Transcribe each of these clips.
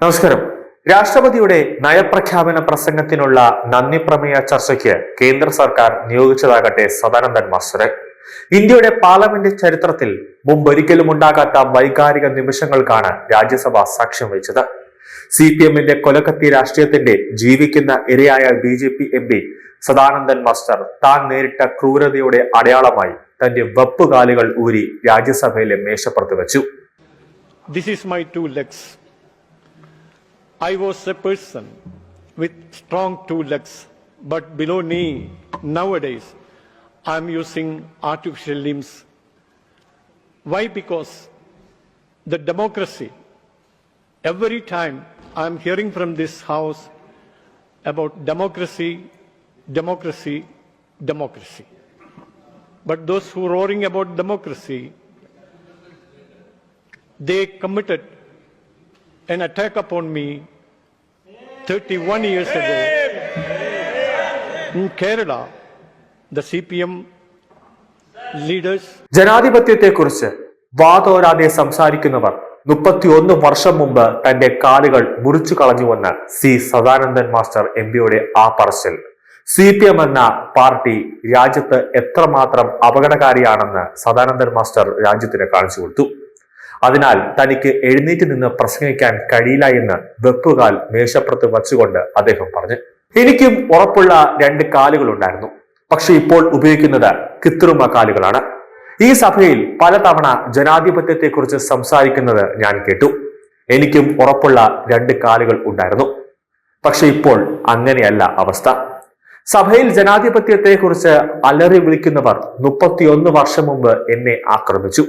നമസ്കാരം. രാഷ്ട്രപതിയുടെ നയപ്രഖ്യാപന പ്രസംഗത്തിനുള്ള നന്ദി പ്രമേയ ചർച്ചയ്ക്ക് കേന്ദ്ര സർക്കാർ നിയോഗിച്ചതാകട്ടെ സദാനന്ദൻ മാസ്റ്റർ ഇന്ത്യയുടെ പാർലമെന്റ് ചരിത്രത്തിൽ മുമ്പൊരിക്കലും ഉണ്ടാകാത്ത വൈകാരിക നിമിഷങ്ങൾക്കാണ് രാജ്യസഭ സാക്ഷ്യം വഹിച്ചത്. സി പി എമ്മിന്റെ കൊലക്കത്തി രാഷ്ട്രീയത്തിന്റെ ജീവിക്കുന്ന ഇരയായ B J P M P Sadanandan master താൻ നേരിട്ട ക്രൂരതയുടെ അടയാളമായി തന്റെ വെപ്പുകാലുകൾ ഊരി രാജ്യസഭയിലെ മേശപ്പുറത്ത് വെച്ചു. This is my two legs. I was a person with strong two legs, but below knee, nowadays, I am using artificial limbs. Why? Because the democracy, every time I am hearing from this house about democracy, democracy, democracy. But those who are roaring about democracy, they committed an attack upon me 31 years ago in Kerala. The CPM leaders ജനാധിപത്യത്തെക്കുറിച്ച് വാതോരാതെ സംസാരിക്കുന്നവർ മുപ്പത്തിയൊന്ന് വർഷം മുമ്പ് തന്റെ കാലുകൾ മുറിച്ചു കളഞ്ഞുവെന്ന് സി സദാനന്ദൻ മാസ്റ്റർ എം പിയുടെ ആ പറച്ചിൽ സി പി എം എന്ന പാർട്ടി രാജ്യത്ത് എത്രമാത്രം അപകടകാരിയാണെന്ന് സദാനന്ദൻ മാസ്റ്റർ രാജ്യത്തിന് കാണിച്ചു കൊടുത്തു അതിനാൽ തനിക്ക് എഴുന്നേറ്റ് നിന്ന് പ്രസംഗിക്കാൻ കഴിയില്ല എന്ന് വെപ്പുകാൽ മേശപ്പുറത്ത് വച്ചുകൊണ്ട് അദ്ദേഹം പറഞ്ഞു. എനിക്കും ഉറപ്പുള്ള രണ്ട് കാലുകളുണ്ടായിരുന്നു പക്ഷെ ഇപ്പോൾ ഉപയോഗിക്കുന്നത് കൃത്രിമ കാലുകളാണ്. ഈ സഭയിൽ പലതവണ ജനാധിപത്യത്തെക്കുറിച്ച് സംസാരിക്കുന്നത് ഞാൻ കേട്ടു. എനിക്കും ഉറപ്പുള്ള രണ്ട് കാലുകൾ ഉണ്ടായിരുന്നു. പക്ഷെ ഇപ്പോൾ അങ്ങനെയല്ല അവസ്ഥ. സഭയിൽ ജനാധിപത്യത്തെക്കുറിച്ച് അലറി വിളിക്കുന്നവർ മുപ്പത്തിയൊന്ന് വർഷം മുമ്പ് എന്നെ ആക്രമിച്ചു.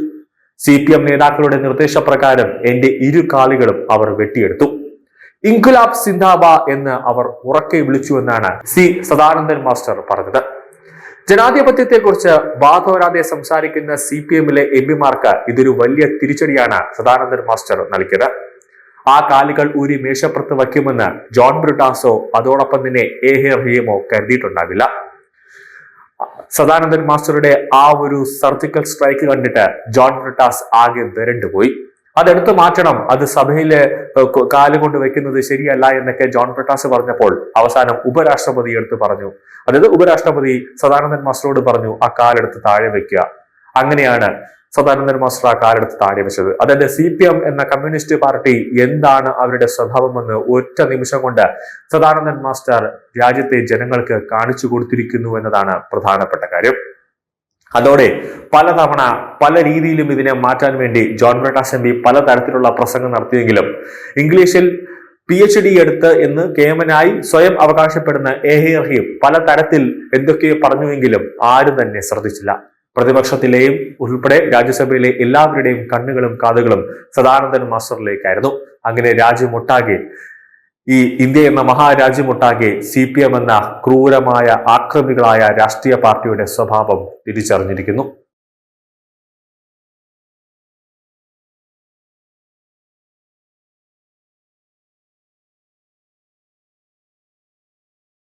സി പി എം നേതാക്കളുടെ നിർദ്ദേശപ്രകാരം എന്റെ ഇരു കാലുകളും അവർ വെട്ടിയെടുത്തു. ഇൻകുലാബ് സിന്ധാബ എന്ന് അവർ ഉറക്കെ വിളിച്ചുവെന്നാണ് സി സദാനന്ദൻ മാസ്റ്റർ പറഞ്ഞത്. ജനാധിപത്യത്തെക്കുറിച്ച് വാതോരാതെ സംസാരിക്കുന്ന സി പി എമ്മിലെ എം പിമാർക്ക് ഇതൊരു വലിയ തിരിച്ചടിയാണ് സദാനന്ദൻ മാസ്റ്റർ നൽകിയത്. ആ കാലുകൾ ഊരി മേശപ്പുറത്ത് വയ്ക്കുമെന്ന് ജോൺ ബ്രിട്ടാസോ അതോടൊപ്പം തന്നെ എ. ഹെ റഹീമോ കരുതിയിട്ടുണ്ടാവില്ല. സദാനന്ദൻ മാസ്റ്ററുടെ ആ ഒരു സർജിക്കൽ സ്ട്രൈക്ക് കണ്ടിട്ട് ജോൺ ബ്രിട്ടാസ് ആകെ വരണ്ടുപോയി. അതെടുത്തു മാറ്റണം. അത് സഭയിലെ കാൽ കൊണ്ട് വെക്കുന്നത് ശരിയല്ല എന്നൊക്കെ ജോൺ ബ്രിട്ടാസ് പറഞ്ഞപ്പോൾ അവസാനം ഉപരാഷ്ട്രപതി എടുത്ത് പറഞ്ഞു. അതായത് ഉപരാഷ്ട്രപതി സദാനന്ദൻ മാസ്റ്ററോട് പറഞ്ഞു ആ കാലെടുത്ത് താഴെ വെക്കുക. അങ്ങനെയാണ് സദാനന്ദൻ മാസ്റ്റർ ആ കാലെടുത്ത് താഴെ വെച്ചത്. അതായത് സി പി എം എന്ന കമ്മ്യൂണിസ്റ്റ് പാർട്ടി എന്താണ് അവരുടെ സ്വഭാവമെന്ന് ഒറ്റ നിമിഷം കൊണ്ട് സദാനന്ദൻ മാസ്റ്റർ രാജ്യത്തെ ജനങ്ങൾക്ക് കാണിച്ചു കൊടുത്തിരിക്കുന്നു എന്നതാണ് പ്രധാനപ്പെട്ട കാര്യം. അതോടെ പലതവണ പല രീതിയിലും ഇതിനെ മാറ്റാൻ വേണ്ടി ജോൺ പ്രകാശ് എം പി പലതരത്തിലുള്ള പ്രസംഗം നടത്തിയെങ്കിലും ഇംഗ്ലീഷിൽ പി എച്ച് ഡി എടുത്ത് എന്ന് കേമനായി സ്വയം അവകാശപ്പെടുന്ന എ പല റഹീം പലതരത്തിൽ എന്തൊക്കെയോ പറഞ്ഞുവെങ്കിലും ആരും തന്നെ ശ്രദ്ധിച്ചില്ല. പ്രതിപക്ഷത്തിലെയും ഉൾപ്പെടെ രാജ്യസഭയിലെ എല്ലാവരുടെയും കണ്ണുകളും കാതുകളും സദാനന്ദൻ മാസ്റ്ററിലേക്കായിരുന്നു. അങ്ങനെ രാജ്യമൊട്ടാകെ ഈ ഇന്ത്യ എന്ന മഹാരാജ്യമൊട്ടാകെ സി പി എം എന്ന ക്രൂരമായ ആക്രമികളായ രാഷ്ട്രീയ പാർട്ടിയുടെ സ്വഭാവം തിരിച്ചറിഞ്ഞിരിക്കുന്നു.